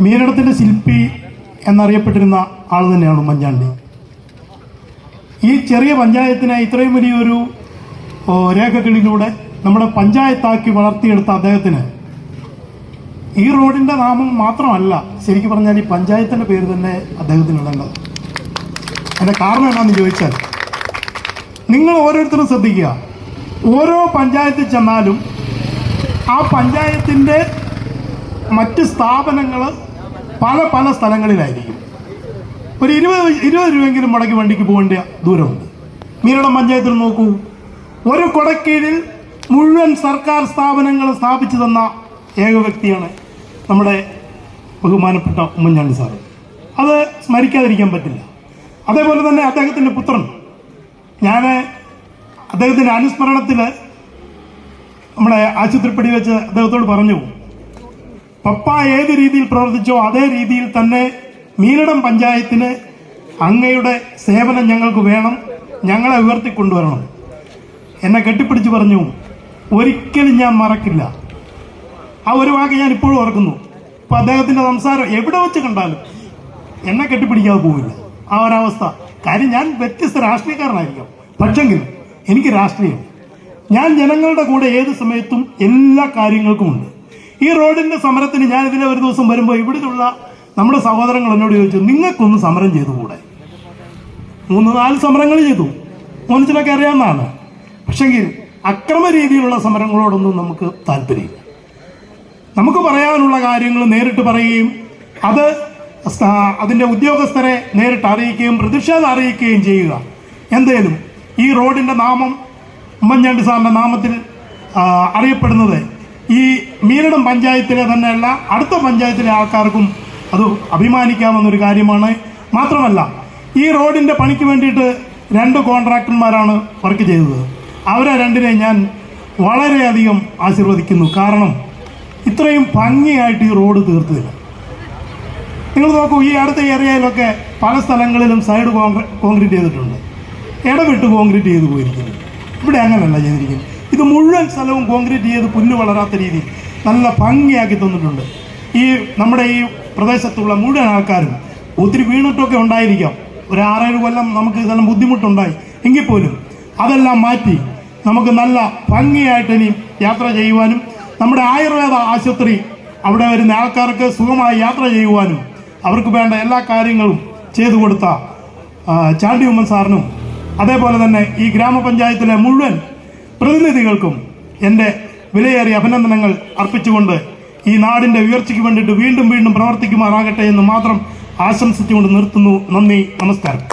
മീനടത്തിന്റെ ശില്പി എന്നറിയപ്പെട്ടിരുന്ന ആൾ തന്നെയാണ് ഉമ്മൻചാണ്ടി ഈ ചെറിയ പഞ്ചായത്തിനെ ഇത്രയും വലിയൊരു രേഖകളിലൂടെ നമ്മുടെ പഞ്ചായത്താക്കി വളർത്തിയെടുത്ത അദ്ദേഹത്തിന് ഈ റോഡിന്റെ നാമം മാത്രമല്ല ശരിക്കും പറഞ്ഞാൽ ഈ പഞ്ചായത്തിന്റെ പേര് തന്നെ അദ്ദേഹത്തിന് ഇടേണ്ടത് അതിന്റെ കാരണം എന്താണെന്ന് ചോദിച്ചാൽ നിങ്ങൾ ഓരോരുത്തരും ശ്രദ്ധിക്കുക. ഓരോ പഞ്ചായത്തിൽ ചെന്നാലും ആ പഞ്ചായത്തിന്റെ മറ്റ് സ്ഥാപനങ്ങൾ പല പല സ്ഥലങ്ങളിലായിരിക്കും. ഒരു ഇരുപത് ഇരുപത് രൂപയെങ്കിലും മുടക്കി വണ്ടിക്ക് പോകേണ്ട ദൂരമുണ്ട്. മീനടം പഞ്ചായത്തിൽ നോക്കൂ. ഒരു കൊടക്കീഴിൽ മുഴുവൻ സർക്കാർ സ്ഥാപനങ്ങൾ സ്ഥാപിച്ചു തന്ന ഏക വ്യക്തിയാണ് നമ്മുടെ ബഹുമാനപ്പെട്ട ഉമ്മൻചാണ്ടി സാറ്. അത് സ്മരിക്കാതിരിക്കാൻ പറ്റില്ല. അതേപോലെ തന്നെ അദ്ദേഹത്തിന്റെ പുത്രൻ. ഞാൻ അദ്ദേഹത്തിന്റെ അനുസ്മരണത്തിൽ നമ്മുടെ ആശുപത്രിപ്പടി വെച്ച് അദ്ദേഹത്തോട് പറഞ്ഞു. പപ്പ ഏത് രീതിയിൽ പ്രവർത്തിച്ചോ അതേ രീതിയിൽ തന്നെ മീനടം പഞ്ചായത്തിന് അങ്ങയുടെ സേവനം ഞങ്ങൾക്ക് വേണം. ഞങ്ങളെ ഉയർത്തിക്കൊണ്ടുവരണം. എന്നെ കെട്ടിപ്പിടിച്ച് പറഞ്ഞു ഒരിക്കലും ഞാൻ മറക്കില്ല. ആ ഒരു വാക്ക് ഞാൻ ഇപ്പോഴും ഓർക്കുന്നു. ഇപ്പം അദ്ദേഹത്തിന്റെ സംസാരം എവിടെ വെച്ച് കണ്ടാലും എന്നെ കെട്ടിപ്പിടിക്കാതെ പോവില്ല. ആ ഒരവസ്ഥ. കാര്യം ഞാൻ വ്യത്യസ്ത രാഷ്ട്രീയക്കാരനായിരിക്കാം. പക്ഷെങ്കിൽ എനിക്ക് രാഷ്ട്രീയം. ഞാൻ ജനങ്ങളുടെ കൂടെ ഏത് സമയത്തും എല്ലാ കാര്യങ്ങൾക്കുമുണ്ട് ഈ റോഡിന്റെ സമരത്തിന് ഞാൻ ഇതിലെ ഒരു ദിവസം വരുമ്പോൾ ഇവിടെയുള്ള നമ്മുടെ സഹോദരങ്ങൾ എന്നോട് ചോദിച്ചു നിങ്ങൾക്കൊന്ന് സമരം ചെയ്തു കൂടെ മൂന്ന് നാല് സമരങ്ങൾ ചെയ്തു. മോനിച്ചിലൊക്കെ അറിയാവുന്നതാണ്. പക്ഷെങ്കിൽ അക്രമ രീതിയിലുള്ള സമരങ്ങളോടൊന്നും നമുക്ക് താല്പര്യമില്ല. നമുക്ക് പറയാനുള്ള കാര്യങ്ങൾ നേരിട്ട് പറയുകയും അത് അതിന്റെ ഉദ്യോഗസ്ഥരെ നേരിട്ട് അറിയിക്കുകയും പ്രതിഷേധം അറിയിക്കുകയും ചെയ്യുക. എന്തേലും ഈ റോഡിന്റെ നാമം ഉമ്മൻചാണ്ടി സാറിന്റെ നാമത്തിൽ അറിയപ്പെടുന്നത് ഈ മീരടം പഞ്ചായത്തിലെ തന്നെയല്ല അടുത്ത പഞ്ചായത്തിലെ ആൾക്കാർക്കും അത് അഭിമാനിക്കാമെന്നൊരു കാര്യമാണ്. മാത്രമല്ല ഈ റോഡിന്റെ പണിക്ക് വേണ്ടിയിട്ട് രണ്ട് കോൺട്രാക്ടർമാരാണ് വർക്ക് ചെയ്തത്. അവരെ രണ്ടിനെ ഞാൻ വളരെയധികം ആശീർവദിക്കുന്നു. കാരണം ഇത്രയും ഭംഗിയായിട്ട് ഈ റോഡ് തീർത്തില്ല നിങ്ങൾ നോക്കൂ ഈ അടുത്ത ഏരിയയിലൊക്കെ പല സ്ഥലങ്ങളിലും സൈഡ് കോൺക്രീറ്റ് ചെയ്തിട്ടുണ്ട്. ഇടവിട്ട് കോൺക്രീറ്റ് ചെയ്തു പോയിരിക്കുന്നു. ഇവിടെ അങ്ങനെയല്ല ചെയ്തിരിക്കുന്നത്. ഇത് മുഴുവൻ സ്ഥലവും കോൺക്രീറ്റ് ചെയ്ത് പുല്ല് വളരാത്ത രീതിയിൽ നല്ല ഭംഗിയാക്കി തന്നിട്ടുണ്ട്. ഈ നമ്മുടെ ഈ പ്രദേശത്തുള്ള മുഴുവൻ ആൾക്കാരും ഒത്തിരി വീണിട്ടൊക്കെ ഉണ്ടായിരിക്കാം. ഒരു ആറേഴ് കൊല്ലം നമുക്ക് ഇതെല്ലാം ബുദ്ധിമുട്ടുണ്ടായി. എങ്കിൽ പോലും അതെല്ലാം മാറ്റി നമുക്ക് നല്ല ഭംഗിയായിട്ട് ഇനി യാത്ര ചെയ്യുവാനും നമ്മുടെ ആയുർവേദ ആശുപത്രി അവിടെ വരുന്ന ആൾക്കാർക്ക് സുഖമായി യാത്ര ചെയ്യുവാനും അവർക്ക് വേണ്ട എല്ലാ കാര്യങ്ങളും ചെയ്തു കൊടുത്ത ചാണ്ടി ഉമ്മൻ സാറിനും അതേപോലെ തന്നെ ഈ ഗ്രാമപഞ്ചായത്തിലെ മുഴുവൻ പ്രതിനിധികൾക്കും എന്റെ വിലയേറിയ അഭിനന്ദനങ്ങൾ അർപ്പിച്ചുകൊണ്ട് ഈ നാടിന്റെ ഉയർച്ചയ്ക്ക് വേണ്ടിയിട്ട് വീണ്ടും വീണ്ടും പ്രവർത്തിക്കുമാറാകട്ടെ എന്ന് മാത്രം ആശംസിച്ചുകൊണ്ട് നിർത്തുന്നു. നന്ദി നമസ്കാരം.